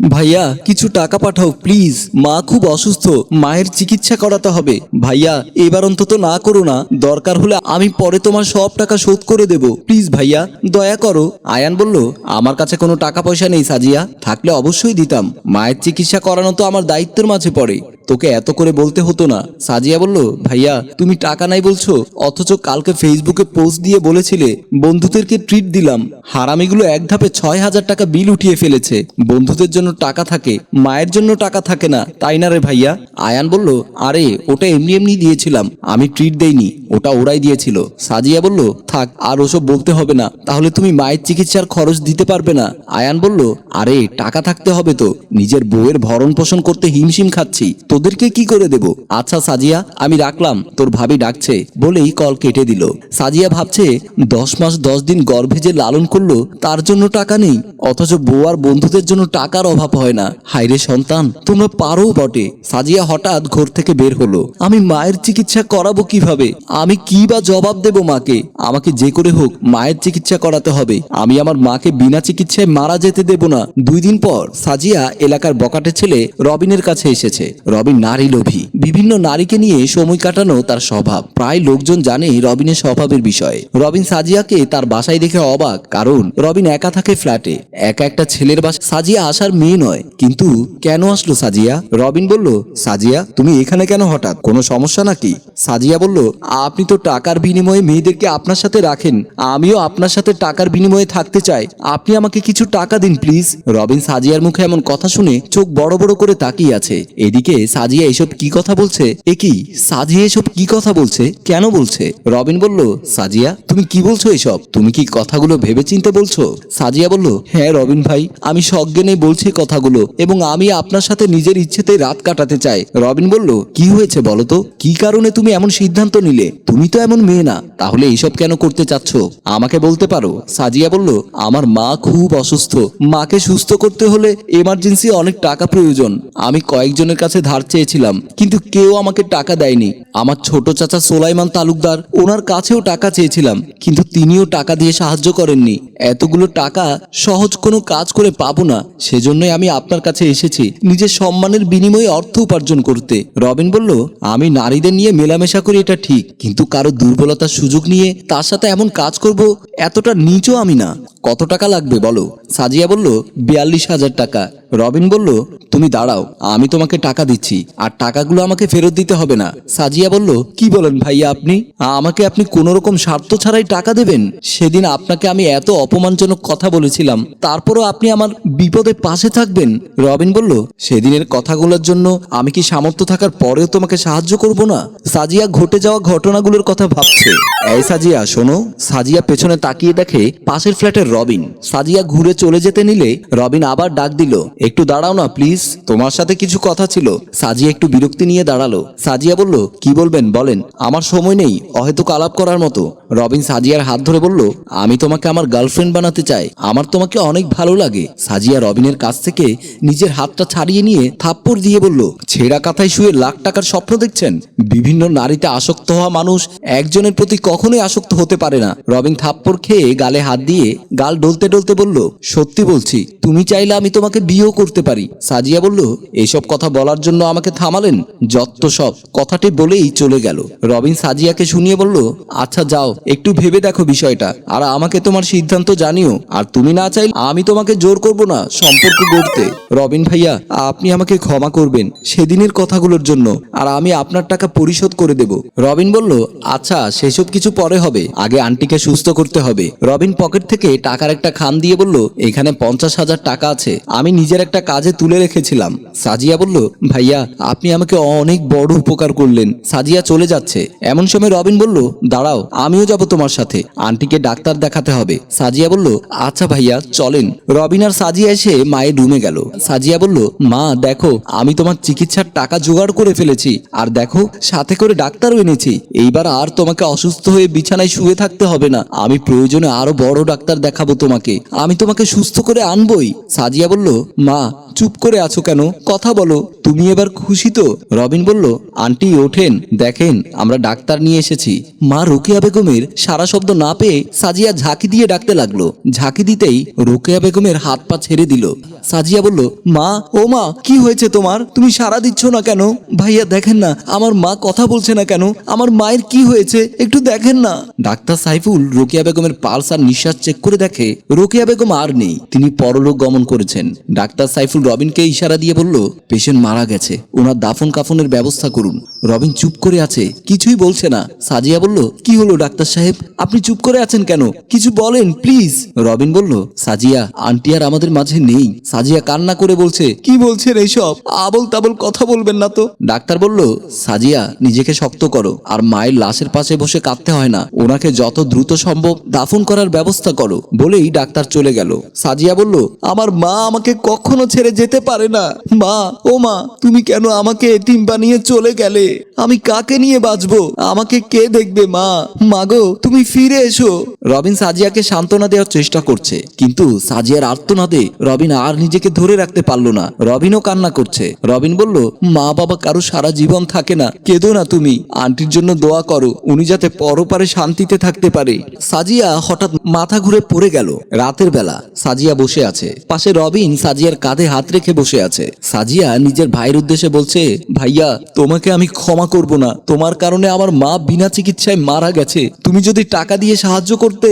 ভাইয়া, কিছু টাকা পাঠাও, প্লিজ। মা খুব অসুস্থ, মায়ের চিকিৎসা করাতে হবে। ভাইয়া, এবার অন্তত না করো না। দরকার হলে আমি পরে তোমার সব টাকা শোধ করে দেব। প্লিজ ভাইয়া, দয়া করো। আয়ান বলল, আমার কাছে কোনো টাকা পয়সা নেই সাজিয়া। থাকলে অবশ্যই দিতাম। মায়ের চিকিৎসা করানো তো আমার দায়িত্বের মাঝে পড়ে। তোকে এত করে বলতে হতো না। সাজিয়া বলল, ভাইয়া, তুমি টাকা নাই বলছো, অথচ কালকে ফেসবুকে পোস্ট দিয়ে বলেছিলে, বন্ধুদেরকে ট্রিট দিলাম। হারামিগুলো এক ধাপে ছয় হাজার টাকা বিল উঠিয়ে ফেলেছে। বন্ধুদের জন্য টাকা থাকে, মায়ের জন্য টাকা থাকে না, তাই না রে ভাইয়া? আয়ান বলল, আরে, ওটা এমনি এমনি দিয়েছিলাম, আমি ট্রিট দেইনি, ওটা ওরাই দিয়েছিল। সাজিয়া বলল, থাক, আর ওসব বলতে হবে না, তাহলে তুমি মায়ের চিকিৎসার খরচ দিতে পারবে না। আয়ান বলল, আরে, টাকা থাকতে হবে তো, নিজের বউয়ের ভরণ পোষণ করতে হিমশিম খাচ্ছি তোদেরকে কি করে দেব? আচ্ছা সাজিয়া, আমি রাখলাম, তোর ভাবি ডাকছে। বলেই কল কেটে দিল। সাজিয়া ভাবছে, দশ মাস দশ দিন গর্ভে যে লালন করল, তার জন্য টাকা নেই। অথচ বউ আর বন্ধুদের জন্য টাকার অভাব হয় না। হাইরে সন্তান, তোমরা পারো বটে। সাজিয়া হঠাৎ ঘর থেকে বের হলো। আমি মায়ের চিকিৎসা করাবো কীভাবে? আমি কি বা জবাব দেব মাকে? আমাকে যে করে হোক, মায়ের চিকিৎসা করাতে হবে। আমি আমার মাকে বিনা চিকিৎসায় মারা যেতে দেব না। দুই দিন পর, সাজিয়া এলাকার বকাটে ছেলে রবিনের কাছে এসেছে। রবিন নারী লোভী। বিভিন্ন নারীকে নিয়ে সময় কাটানো তার স্বভাব। প্রায় লোকজন জানে রবিনের স্বভাবের বিষয়ে। রবিন সাজিয়াকে তার বাসায় দেখে অবাক, কারণ রবিন একা থাকে ফ্ল্যাটে। একা একটা ছেলের বাসা সাজিয়া আসার মেয়ে নয়, কিন্তু কেন আসলো সাজিয়া? রবিন বলল, সাজিয়া, তুমি এখানে কেন হঠাৎ? কোনো সমস্যা নাকি? সাজিয়া বলল, আপনি তো টাকার বিনিময়ে মেয়েদেরকে আপনার সাথে রাখেন। আমিও আপনার সাথে টাকার বিনিময়ে থাকতে চাই। আপনি আমাকে কিছু টাকা দিন, প্লিজ? রবিন সাজিয়ার মুখে এমন কথা শুনে চোখ বড় বড় করে তাকিয়ে আছে। এদিকে সাজিয়া এসব কি কথা বলছে? এ কি? সাজিয়া এসব কি কথা বলছে? কেন বলছে? রবিন বলল, সাজিয়া, তুমি কি বলছো এসব? তুমি কি কথাগুলো ভেবে চিনতে বলছো? সাজিয়া বলল হ্যাঁ রবিন ভাই, আমি সজ্ঞানে বলছি কথাগুলো এবং আমি আপনার সাথে নিজের ইচ্ছেতে রাত কাটাতে চাই। রবিন বলল, কি হয়েছে বলো তো? কি কারণে তুমি এমন সিদ্ধান্ত নিলে? তুমি তো এমন মেয়ে না, তাহলে এইসব কেন করতে চাচ্ছ? আমাকে বলতে পারো? সাজিয়া বলল, আমার মা খুব অসুস্থ। মাকে সুস্থ করতে হলে এমার্জেন্সি অনেক টাকা প্রয়োজন। আমি কয়েকজনের কাছে ধার চেয়েছিলাম, কিন্তু কেউ আমাকে টাকা দেয়নি। আমার ছোট চাচা সোলাইমান তালুকদার, ওনার কাছেও টাকা চেয়েছিলাম, কিন্তু তিনিও টাকা দিয়ে সাহায্য করেননি। এতগুলো টাকা সহজ কোনো কাজ করে পাবো না, সেজন্যই আমি আপনার কাছে এসেছি, নিজের সম্মানের বিনিময়ে অর্থ উপার্জন করতে। রবিন বলল, আমি নারীদের নিয়ে মেলামেশা করি, এটা ঠিক, কিন্তু কারও দুর্বলতার সুযোগ নিয়ে তার সাথে এমন কাজ করব, এতটা নিচও আমি না। কত টাকা লাগবে বলো? সাজিয়া বলল, বিয়াল্লিশ হাজার টাকা। রবিন বলল, তুমি দাঁড়াও, আমি তোমাকে টাকা দিচ্ছি, আর টাকাগুলো আমাকে ফেরত দিতে হবে না। সাজিয়া বলল, কি বলেন ভাইয়া আপনি? আমাকে আপনি কোনো রকম স্বার্থ ছাড়াই টাকা দেবেন? সেদিন আপনাকে আমি এত অপমানজনক কথা বলেছিলাম, তারপরও আপনি আমার বিপদে পাশে থাকবেন? রবিন বলল, সেদিনের কথাগুলোর জন্য আমি কি সামর্থ্য থাকার পরেও তোমাকে সাহায্য করব না? সাজিয়া ঘটে যাওয়া ঘটনাগুলোর কথা ভাবছে। এই সাজিয়া, শোনো। সাজিয়া পেছনে তাকিয়ে দেখে পাশের ফ্ল্যাটের রবিন। সাজিয়া ঘুরে চলে যেতে নিলে রবিন আবার ডাক দিল একটু দাঁড়াও না প্লিজ তোমার সাথে কিছু কথা ছিল। সাজিয়া একটু বিরক্তি নিয়ে দাঁড়াল। সাজিয়া বলল, কি বলবেন? বলেন। আমার সময় নেই। অহেতুক আলাপ করার মতো। রবিন সাজিয়ার হাত ধরে বলল, আমি তোমাকে আমার গার্লফ্রেন্ড বানাতে চাই। আমার তোমাকে অনেক ভালো লাগে। সাজিয়া রবিনের কাছ থেকে নিজের হাতটা ছাড়িয়ে নিয়ে থাপ্পড় দিয়ে বলল, ছেঁড়া কাথায় শুয়ে লাখ টাকার স্বপ্ন দেখছেন? বিভিন্ন নারীতে আসক্ত হওয়া মানুষ একজনের প্রতি কখনোই আসক্ত হতে পারে না। রবিন থাপ্পড় খেয়ে গালে হাত দিয়ে গাল ডলতে ডলতে বলল, সত্যি বলছি, তুমি চাইলে আমি তোমাকে বিয়েও করতে পারি। সাজিয়া বলল এইসব কথা বলার জন্য আমাকে থামালেন? যত সব। কথাটি বলেই চলে গেল। রবিন সাজিয়াকে শুনিয়ে বলল আচ্ছা যাও, একটু ভেবে দেখো বিষয়টা। আর আমাকে তোমার সিদ্ধান্ত জানিও। আর তুমি না চাইলে আমি তোমাকে জোর করব না সম্পর্ক গড়তে। রবিন ভাইয়া, আপনি আমাকে ক্ষমা করবেন সেদিনের কথাগুলোর জন্য। আর আমি আপনার টাকা পরিশোধ করে দেব। রবিন বলল আচ্ছা সেসব কিছু পরে হবে। আগে আন্টিকে সুস্থ করতে হবে। রবিন পকেট থেকে টাকার একটা খাম দিয়ে বলল, এখানে পঞ্চাশ হাজার টাকা আছে। আমি নিজের একটা কাজে তুলে রেখেছিলাম। সাজিয়া বলল, ভাইয়া, আপনি আমাকে অনেক বড় উপকার করলেন। সাজিয়া চলে যাচ্ছে। এমন সময় রবিন বলল, দাঁড়াও, আমিও যাব তোমার সাথে। আন্টিকে ডাক্তার দেখাতে হবে। সাজিয়া বলল আচ্ছা ভাইয়া, চলেন। রবিন আর সাজিয়া এসে মায়ের রুমে গেল। সাজিয়া বলল, মা, দেখো, আমি তোমার চিকিৎসার টাকা জোগাড় করে ফেলেছি। আর দেখো, সাথে করে ডাক্তারও এনেছি। এইবার আর তোমাকে অসুস্থ হয়ে বিছানায় শুয়ে থাকতে হবে না। আমি প্রয়োজনে আরও বড় ডাক্তার দেখাবো তোমাকে। আমি তোমাকে সুস্থ করে আনবই। সাজিয়া বলল মা চুপ করে আছো কেন? কথা বলো। তুমি এবার খুশি তো? রবিন বলল, আন্টি, ওঠেন, দেখেন, আমরা ডাক্তার নিয়ে এসেছি। মা রোকেয়া বেগমের সারা শব্দ না পেয়ে সাজিয়া ঝাঁকি দিয়ে ডাকতে লাগল। ঝাঁকি দিতেই রোকেয়া বেগমের হাত পা ছেড়ে দিল। সাজিয়া বলল, মা, ও মা, কি হয়েছে তোমার? তুমি সারা দিচ্ছ না কেন? ভাইয়া, দেখেন না, আমার মা কথা বলছে না কেন? আমার মায়ের কি হয়েছে? একটু দেখেন না। ডাক্তার সাইফুল রোকেয়া বেগমের পালস আর নিঃশ্বাস চেক করে দেখে রোকেয়া বেগম আর নেই। তিনি পরলোক গমন করেছেন। ডাক্তার সাইফুল রবিনকে ইশারা দিয়ে বলল, পেশেন্ট মারা গেছে। ওনার দাফন কাফনের ব্যবস্থা করুন। রবিন চুপ করে আছে। কিছুই বলছে না। সাজিয়া বলল, কি হলো ডাক্তার সাহেব? আপনি চুপ করে আছেন কেন? কিছু বলেন, প্লিজ। রবিন বলল, সাজিয়া, আন্টি আর আমাদের মাঝে নেই। সাজিয়া কান্না করে বলছে, কি বলছেন এইসব? আবল তাবল কথা বলবেন না তো। ডাক্তার বলল, সাজিয়া, নিজেকে শক্ত করো। আর মায়ের লাশের পাশে বসে কাঁদতে হয় না। ওনাকে যত দ্রুত সম্ভব দাফন করার ব্যবস্থা করো। বলেই ডাক্তার চলে গেল। সাজিয়া বলল, আমার মা আমাকে কখনো ছেড়ে যেতে পারে না। মা, ও মা তুমি কেন আমাকে এতিম বানিয়ে চলে গেলে? আমি কাকে নিয়ে বাঁচবো? আমাকে কে দেখবে, মা? মাগো, তুমি ফিরে এসো। রবিন সাজিয়াকে সান্ত্বনা দেওয়ার চেষ্টা করছে, কিন্তু সাজিয়ার আর্তনাদে রবিন আর নিজেকে ধরে রাখতে পারল না। রবিনও কান্না করছে। রবিন বলল, মা বাবা কারও সারা জীবন থাকে না। কেঁদো না তুমি। আন্টির জন্য দোয়া করো। উনি যাতে পরপারে শান্তিতে থাকতে পারে। সাজিয়া হঠাৎ মাথা ঘুরে পড়ে গেল। রাতের বেলা সাজিয়া বসে আছে। পাশে রবিন সাজিয়ার কাঁধে হাত রেখে বসে আছে। সাজিয়া নিজের ভাইয়ের উদ্দেশ্যে বলছে, ভাইয়া, তোমাকে আমি ক্ষমা করব না। তোমার কারণে আমার মা বিনা চিকিৎসায় মারা গেছে। তুমি যদি টাকা দিয়ে সাহায্য করতে,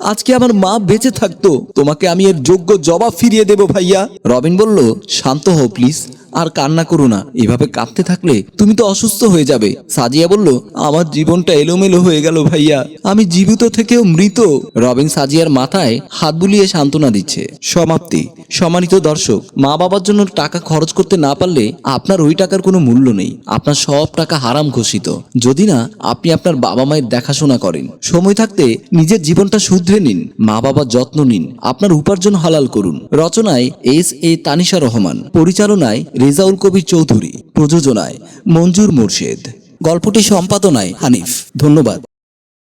আজকে আমার মা বেঁচে থাকতো। তোমাকে আমি এর যোগ্য জবাব ফিরিয়ে দেব, ভাইয়া। রবিন বলল, শান্ত হও, প্লিজ। আর কান্না করো না। এভাবে কাঁদতে থাকলে তুমি তো অসুস্থ হয়ে যাবে। সাজিয়া বলল, আমার জীবনটা এলোমেলো হয়ে গেল ভাইয়া। আমি জীবিত থেকেও মৃত। রবিন সাজিয়ার মাথায় হাত বুলিয়ে সান্ত্বনা দিচ্ছে। সমাপ্তি। সম্মানিত দর্শক মা বাবার জন্য টাকা খরচ করতে না পারলে আপনার ওই টাকার কোনো মূল্য নেই। আপনার সব টাকা হারাম ঘোষিত। যদি না, আপনি আপনার বাবা মায়ের দেখাশোনা করেন। সময় থাকতে নিজের জীবনটা শুধরে নিন। মা বাবার যত্ন নিন। আপনার উপার্জন হালাল করুন। রচনায় এস এ তানিশা রহমান। পরিচালনায় রেজাউল কবির চৌধুরী প্রযোজনায় মঞ্জুর মুর্শেদ। গল্পটি সম্পাদনায় হানিফ। ধন্যবাদ।